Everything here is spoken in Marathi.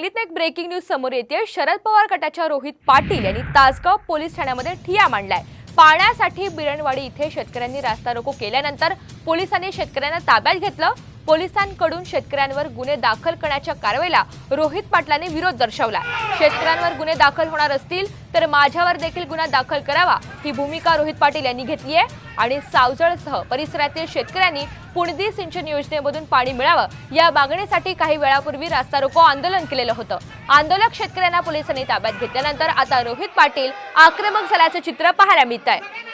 सांगलीत एक ब्रेकिंग न्यूज समोर येते. शरद पवार गटाच्या रोहित पाटील यांनी तासगाव पोलीस ठाण्यामध्ये ठिया मांडलाय. पाण्यासाठी बिरणवाडी इथे शेतकऱ्यांनी रास्ता रोको केल्यानंतर पोलिसांनी शेतकऱ्यांना ताब्यात घेतलं. पोलिसांकडून शेतकऱ्यांवर गुन्हे दाखल करण्याच्या कारवाईला रोहित पाटलांनी विरोध दर्शवला. शेतकऱ्यांवर गुन्हे दाखल होणार असतील तर माझ्यावर देखील गुन्हा दाखल करावा ही भूमिका रोहित पाटील यांनी घेतली आहे. आणि सावजळसह परिसरातील शेतकऱ्यांनी पुणदी सिंचन योजनेमधून पाणी मिळावं या मागणीसाठी काही वेळापूर्वी रास्ता रोको आंदोलन केलेलं होतं. आंदोलक शेतकऱ्यांना पोलिसांनी ताब्यात घेतल्यानंतर आता रोहित पाटील आक्रमक झाल्याचं चित्र पाहायला मिळत आहे